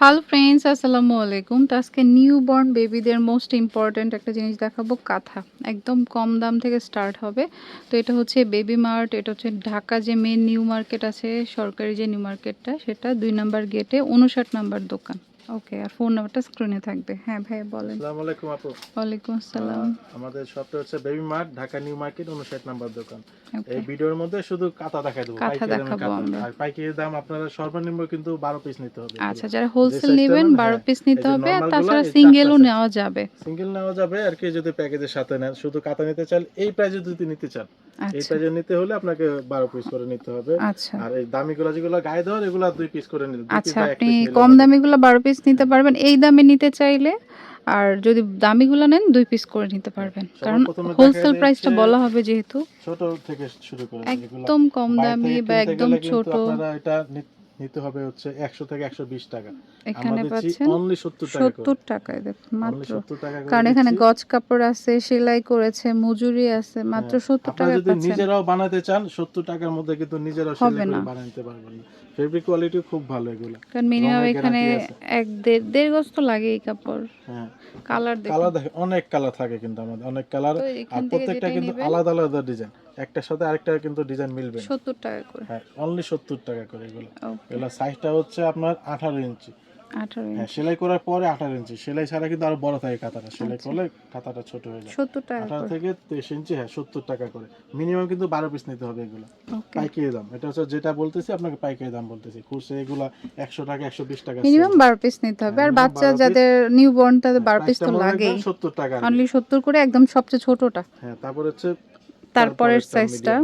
Hello friends আসসালামু আলাইকুম। তো আজকে নিউ বর্ন বেবিদের মোস্ট ইম্পর্ট্যান্ট একটা জিনিস দেখাবো, কাঁথা। একদম কম দাম থেকে স্টার্ট হবে। তো এটা হচ্ছে বেবি মার্ট এটা হচ্ছে ঢাকা যে মেন নিউ মার্কেট আছে, সরকারি যে নিউ মার্কেটটা সেটা দুই নাম্বার গেটে উনষাট নাম্বার দোকান। ওকে আর ফোন নাম্বারটা স্ক্রিনে থাকবে। হ্যাঁ ভাই বলেন। আসসালামু আলাইকুম আপু। ওয়ালাইকুম আসসালাম। আমাদের শপটা হচ্ছে baby mart Dhaka new market উনষাট নাম্বার দোকান। এই ভিডিওর মধ্যে শুধু কাতা দেখাই দেবো কাঁথা পাইকারি দামে দেখাবো আর পাইকারি দাম আপনারা সর্বনিম্ন কিন্তু বারো পিস নিতে হবে। আচ্ছা যারা হোলসেল নেবেন নেন, বারো হ্যাঁ, পিস নিতে হবে আর তাছাড়া সিঙ্গেলও নেওয়া যাবে। সিঙ্গেল নেওয়া যাবে আর কি যদি প্যাকেজের সাথে নেন শুধু কাতা নিতে চান এই প্রাইজে যদি নিতে চান এই আচ্ছা। প্রাইজে নিতে হলে আপনাকে বারো পিস করে নিতে হবে। আচ্ছা। আর এই দামি গুলো যেগুলো গায়ে দেওয়ার এগুলো দুই পিস করে নিতে আচ্ছা আপনি কম দামি গুলো বারো পিস নিতে পারবেন। এই দামে নিতে চাইলে আর যদি দামিগুলো নেন দুই পিস করে নিতে পারবেন। কারণ হোলসেল প্রাইসটা বলা হবে যেহেতু। ছোট থেকে শুরু করে একদম কম দামি বা একদম ছোট। আপনারা এটা নিতে হবে হচ্ছে একশো থেকে একশো বিশ টাকা। এখানে পাচ্ছেন অনলি সত্তর টাকা করে। সত্তর টাকায় দেখুন মাত্র। 70 টাকা করে কারণ এখানে। গজ কাপড় আছে সেলাই করেছে মজুরি আছে মাত্র হ্যাঁ, সত্তর আপনারা টাকায় যদি নিজেরাও বানাতে চান সত্তর টাকার মধ্যে কিন্তু নিজেরাও সেলাই। করে বানাতে পারবেন ফেব্রিক কোয়ালিটি খুব ভালো এগুলো। কারণ মিনিমাম এখানে এক দেড় দেড় গজ তো লাগে এই কাপড়। হ্যাঁ। কালার দেখুন। কালার দেখে অনেক কালার থাকে কিন্তু আমাদের অনেক কালার আর প্রত্যেকটা কিন্তু আলাদা আলাদা ডিজাইন একটার সাথে আরেকটা কিন্তু ডিজাইন মিলবে না। সত্তর টাকা করে। হ্যাঁ অনলি সত্তর টাকা করে এগুলো। এগুলো সাইজটা হচ্ছে আপনার আঠারো ইঞ্চি। আঠারো হ্যাঁ সেলাই করার পরে আঠারো ইঞ্চি। সেলাই ছাড়া কিন্তু আরও বড় থাকে কাতাটা সেলাই আচ্ছা। করলে কাতাটা ছোট হয়ে যায়। সত্তর টাকা আঠারো থেকে তেইশ ইঞ্চি হ্যাঁ সত্তর টাকা করে। মিনিমাম কিন্তু বারো পিস নিতে হবে এগুলো। পাইকারি দাম। এটা হচ্ছে যেটা বলতেছি আপনাকে পাইকারি দাম বলতেছি। খুচরা এগুলা একশো টাকা একশো বিশ টাকা মিনিমাম বারো পিস নিতে হবে। আর বাচ্চা 12 যাদের নিউ বর্ন তাদের বারো পিস তো লাগেই। সত্তর টাকা অনলি সত্তর করে একদম সবচেয়ে ছোটটা। হ্যাঁ তারপর হচ্ছে তারপরের সাইজটা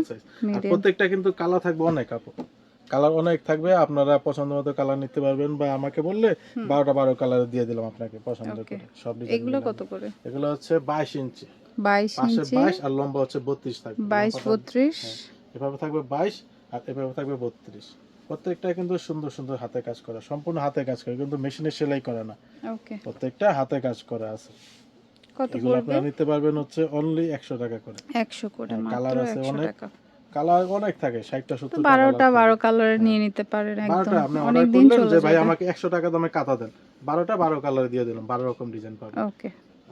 প্রত্যেকটা কিন্তু কালার থাকবে অনেক আপু। কালার অনেক থাকবে আপনারা পছন্দ মতো কালার নিতে পারবেন বা আমাকে বললে বারোটা বারো কালার দিয়ে দিলাম আপনাকে পছন্দ করে সব এগুলো কত করে? এগুলো হচ্ছে বাইশ ইঞ্চি। বাইশ ইঞ্চি। বাইশ আর লম্বা হচ্ছে বত্রিশ থাকবে। বাইশ বত্রিশ। হ্যাঁ, এভাবে থাকবে বাইশ আর এভাবে থাকবে বত্রিশ। প্রত্যেকটা কিন্তু সুন্দর সুন্দর হাতে কাজ করা। সম্পূর্ণ হাতে কাজ করে কিন্তু মেশিনে সেলাই করে না। ওকে প্রত্যেকটা হাতে কাজ করা আছে। কত পড়বে? আপনারা নিতে পারবেন হচ্ছে অনলি একশো টাকা করে। একশো করে হ্যাঁ, মাত্র colour আছে একশো অনেক। টাকা। কালার অনেক থাকে ষাটটা তো সত্তর বারোটা বারো কালারের নিয়ে নিতে পারেন একদম। অনেক দিন চলে যে ভাই আমাকে একশো টাকা দামে কাতা দেন। বারোটা বারো কালার দিয়ে দিলাম বারো রকম ডিজাইন পাবেন। ওকে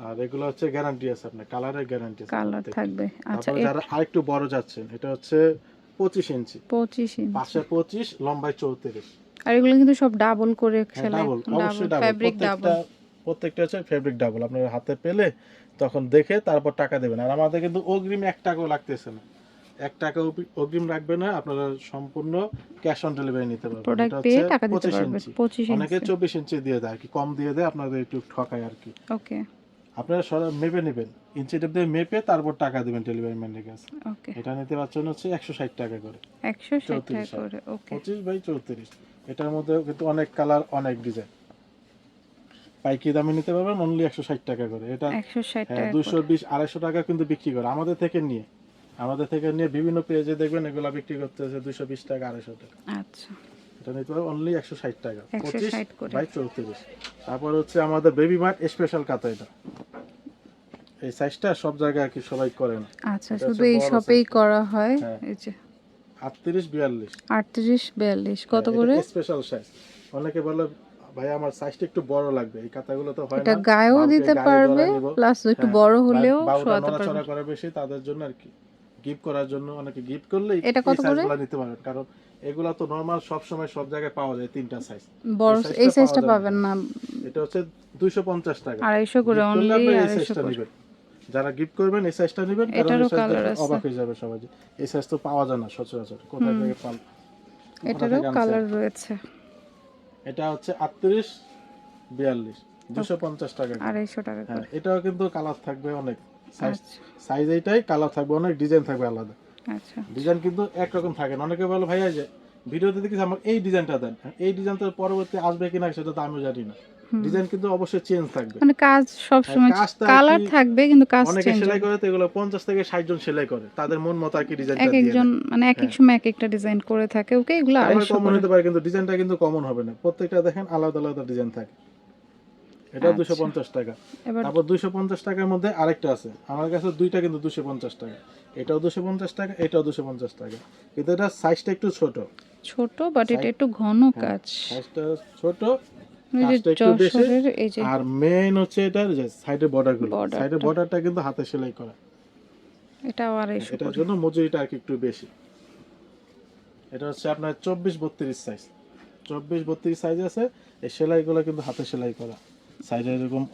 আর এগুলো হচ্ছে গ্যারান্টি আছে আপনার কালারের গ্যারান্টি আছে কালার থাকবে। আচ্ছা যারা আরেকটু বড় যাচ্ছেন এটা হচ্ছে পঁচিশ ইঞ্চি। পঁচিশ ইঞ্চি। পাশে পঁচিশ লম্বায় চৌত্রিশ। আর এগুলো কিন্তু সব ডাবল করে সেলাই ডাবল ফ্যাব্রিক ডাবল প্রত্যেকটা হচ্ছে ফেব্রিক ডাবল আপনার হাতে পেলে তখন দেখে তারপর টাকা দেবেন। আর আমাদের কিন্তু অগ্রিম এক টাকাও লাগতেছে না। এক টাকা অগ্রিম রাখবে না আপনারা সম্পূর্ণ ক্যাশ অন ডেলিভারি নিতে পারবেন। প্রোডাক্ট এটা হচ্ছে টাকা দিতে 25 ইঞ্চি। অনেকে চব্বিশ ইঞ্চি দিয়ে দেয় আর কি কম দিয়ে দেয় আপনাদের একটু ঠকায় আর কি। ওকে। আপনারা সব মেপে নেবেন। ইঞ্চি টেপ দিয়ে মেপে তারপর টাকা দেবেন ডেলিভারি ম্যানের কাছে। ওকে। এটা নিতে পারছেন হচ্ছে একশো ষাট টাকা করে। একশো ষাট টাকা করে ওকে। পঁচিশ বাই চৌত্রিশ। এটার মধ্যে কিন্তু অনেক কালার অনেক ডিজাইন পাইকি দামে নিতে পারবেন অনলি একশো ষাট টাকা করে। এটা ষাট হ্যাঁ দুশো বিশ আড়াইশো টাকা কিন্তু বিক্রি করে। আমাদের থেকে নিয়ে আমাদের থেকে নিয়ে বিভিন্ন পেজে দেখবেন এগুলা বিক্রি করতেছে দুশো বিশ টাকা আড়াইশো টাকা। আচ্ছা। এটা নিতে পারবেন অনলি একশো ষাট টাকা। পঁচিশ বাই চৌত্রিশ। তারপর হচ্ছে আমাদের বেবি মার্ট স্পেশাল কাতা এটা। এই সাইজটা সব জায়গায় আর কি সবাই করে না। আচ্ছা শুধু এই শপেই করা হয়? হ্যাঁ। এই যে। আটত্রিশ বিয়াল্লিশ। আটত্রিশ বিয়াল্লিশ। কত করে? স্পেশাল সাইজ অনেকে বলে ভাই আমার সাইজটা একটু বড় লাগবে এই কাতাগুলো তো হয় না। এটা গায়েও দিতে পারবে প্লাস একটু হ্যাঁ, বড় হলেও শোয়াতে পারবে। করে বেশি তাদের জন্য আর কি। গিফট করার জন্য অনেকে গিফট করলে এটা কত করে? নিতে পারেন কারণ এগুলা তো নরমাল সব সময় সব জায়গায় পাওয়া যায় তিনটা সাইজ বড় এই সাইজটা পাবেন না। এটা হচ্ছে 250 টাকা। আড়াইশো করে অনলি আপনি এই আড়াইশো সাইজটা করে নেবেন। যারা গিফট করবেন এই সাইজটা নেবেন কারণ colour দেখে আছে। অবাক হয়ে যাবে সবাই এই সাইজ তো পাওয়া যায় না সচরাচর। কোথায় থেকে পান এটারও কালার রয়েছে। এটা হচ্ছে 38 42 250 টাকা আড়াইশো টাকা হ্যাঁ এটাও কিন্তু কালার থাকবে অনেক। সাইজ আচ্ছা। সাইজ এইটাই কালার থাকবে অনেক ডিজাইন থাকবে আলাদা। আচ্ছা। ডিজাইন কিন্তু একরকম থাকে না। অনেকে বলে ভাইয়া যে ভিডিওতে দেখেছি আমার এই ডিজাইনটা দেন। হ্যাঁ, এই ডিজাইন তো পরবর্তী আসবে কিনা সেটা তো আমি জানি না। ডিজাইন কিন্তু অবশ্যই চেঞ্জ থাকবে। মানে কাজ সব সময় হ্যাঁ, কালার থাকবে কিন্তু কাজ অনেকে সেলাই করে তো এগুলো পঞ্চাশ থেকে ষাট জন সেলাই করে তাদের মন মতো আর কি এক একজন মানে এক এক সময় এক একটা ডিজাইন করে থাকে ওকে এগুলো আড়াইশো কমন হতে পারে কিন্তু ডিজাইনটা কিন্তু কমন হবে না। প্রত্যেকটা দেখেন আলাদা আলাদা ডিজাইন থাকে। এটা আচ্ছা। দুশো পঞ্চাশ টাকা। তারপর দুশো পঞ্চাশ টাকার মধ্যে আরেকটা আছে। আমার কাছে দুইটা কিন্তু দুশো পঞ্চাশ টাকা। এটাও দুশো পঞ্চাশ টাকা এটাও দুশো পঞ্চাশ টাকা। কিন্তু এটা সাইজটা একটু ছোট। ছোট বাট এটা একটু ঘন হ্যাঁ। কাজ। সাইজটা ছোট আর মেইন হচ্ছে এটার যে সাইডে বর্ডারগুলো। সাইডে। বর্ডারটা কিন্তু হাতে সেলাই করা। এটাও আড়াইশো এটার জন্য মজুরিটা আর একটু বেশি। এটা হচ্ছে আপনার চব্বিশ বত্রিশ সাইজ চব্বিশ বত্রিশ সাইজ আছে এই সেলাইগুলো কিন্তু হাতে সেলাই করা। সাইডে এরকম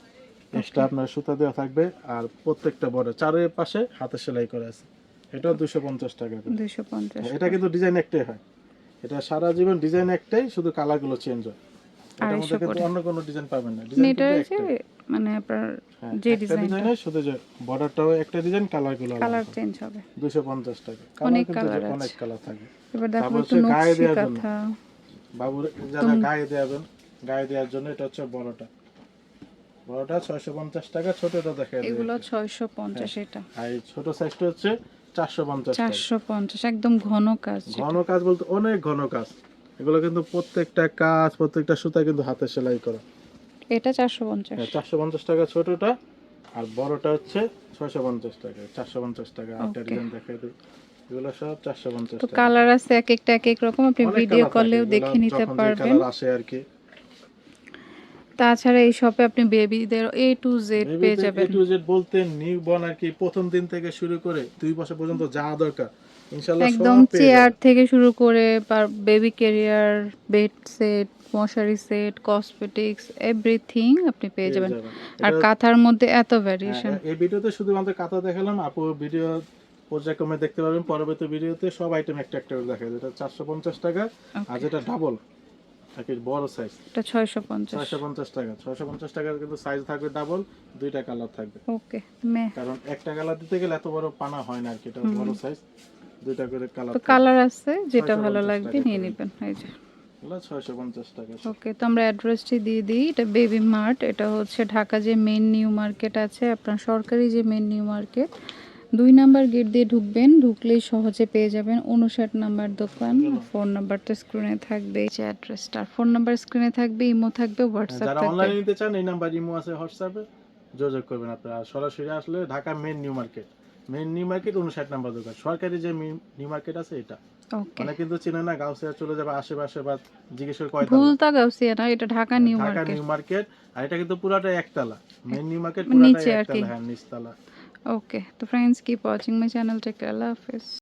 এক্সট্রা আপনার সুতা দেওয়া থাকবে আর প্রত্যেকটা বর্ডার চারের পাশে হাতে সেলাই করা আছে। এটাও দুশো পঞ্চাশ টাকা দুইশো পঞ্চাশ এটা কিন্তু ডিজাইন একটাই হয়। এটা সারা জীবন ডিজাইন একটাই শুধু কালারগুলো চেঞ্জ হয়। আড়াইশো করে। অন্য কোনো ডিজাইন পাবেন না। এটা কিন্তু মানে আপনার হ্যাঁ, যে ডিজাইন শুধু যে বর্ডারটাও একটা ডিজাইন কালারগুলো কালার চেঞ্জ হবে। দুশো পঞ্চাশ টাকা। অনেক কালার অনেক কালার থাকে। এবার দেখো একটু গায়ে নকশি দেওয়ার জন্য। বাবুর যারা গায়ে দেবেন গায়ে দেওয়ার জন্য এটা হচ্ছে বড়টা। বড়টা ছয়শো পঞ্চাশ টাকা ছোটটা দেখা এগুলো হ্যাঁ। এটা। আর এই ছোট সাইজটা হচ্ছে চারশো পঞ্চাশ টাকা। চারশো পঞ্চাশ একদম ঘন কাজ ঘন কাজ বলতে অনেক ঘন কাজ। এগুলো কিন্তু প্রত্যেকটা কাজ প্রত্যেকটা সুতা কিন্তু হাতে সেলাই করা। এটা চারশো পঞ্চাশ। চারশো পঞ্চাশ টাকা ছোটটা আর বড়টা হচ্ছে ছয়শো পঞ্চাশ টাকা চারশো পঞ্চাশ টাকা আটটা. ডিজাইন দেখাই দিই। এগুলো সব চারশো পঞ্চাশ তো টাকা। কালার আছে এক একটা এক এক রকম আপনি ভিডিও কলেও দেখে নিতে পারবেন। আসে আর কি। তাছাড়া এই শপে আপনি বেবিদের এ টু জেড পেয়ে যাবেন এ টু জেড বলতে নিউ বর্ন আর কি প্রথম দিন থেকে শুরু করে দুই বছর পর্যন্ত যা দরকার। একদম চেয়ার থেকে শুরু করে বেবি ক্যারিয়ার বেড সেট মশারি সেট কসমেটিক্স এভরিথিং আপনি পেয়ে যাবেন। আর কাঁথার মধ্যে এত ভ্যারিয়েশন এই ভিডিওতে শুধুমাত্র কাঁথা দেখালাম আপু ভিডিও পর্যায়ক্রমে দেখতে পারবেন পরবর্তী ভিডিওতে সব আইটেম একটা একটা করে দেখা যায় এটা চারশো পঞ্চাশ টাকা আর যেটা ডাবল বড় সাইজ এটা ছয়শো পঞ্চাশ। ছয়শো পঞ্চাশ টাকা ছয়শো পঞ্চাশ টাকার কিন্তু সাইজ থাকবে ডাবল দুইটা কালার থাকবে। ওকে কারণ একটা কালার দিতে গেলে এত বড় পানা হয় না আর কি এটা বড় সাইজ দুইটা করে কালার তো কালার আছে যেটা ভালো লাগবে নিয়ে। নেবেন এই যে। ওকে তো আমরা অ্যাড্রেসটি দিয়ে দিই এটা বেবি মার্ট এটা হচ্ছে ঢাকা যে মেন নিউ মার্কেট আছে আপনার সরকারি যে মেন নিউ মার্কেট দুই নাম্বার গেট দিয়ে ঢুকবেন ঢুকলেই সহজে পেয়ে যাবেন উনষাট নাম্বার দোকান ফোন নাম্বার তো স্ক্রিনে থাকবে এই যে অ্যাড্রেসটা ফোন নাম্বার স্ক্রিনে থাকবে ইমো থাকবে হোয়াটসঅ্যাপ যারা অনলাইনে নিতে চান এই নাম্বার ইমো আছে হোয়াটসঅ্যাপে যোগাযোগ করবেন আপনারা। সরাসরি আসলে Dhaka main new market new market উনষাট নাম্বার দোকান। সরকারি যে নিউ মার্কেট আছে এটা। মানে কিন্তু চিনে না গাউসিয়া চলে যাবে আশেপাশে বা জিজ্ঞেস করে কয়টা ভুলতা গাউসিয়া না এটা Dhaka new Dhaka market new market আর এটা কিন্তু পুরাটা একতলা। মেন নিউ মার্কেট কি। একতলা হ্যাঁ নিচতলা। ওকে তো friends keep watching my channel take আল্লাহ হাফেজ।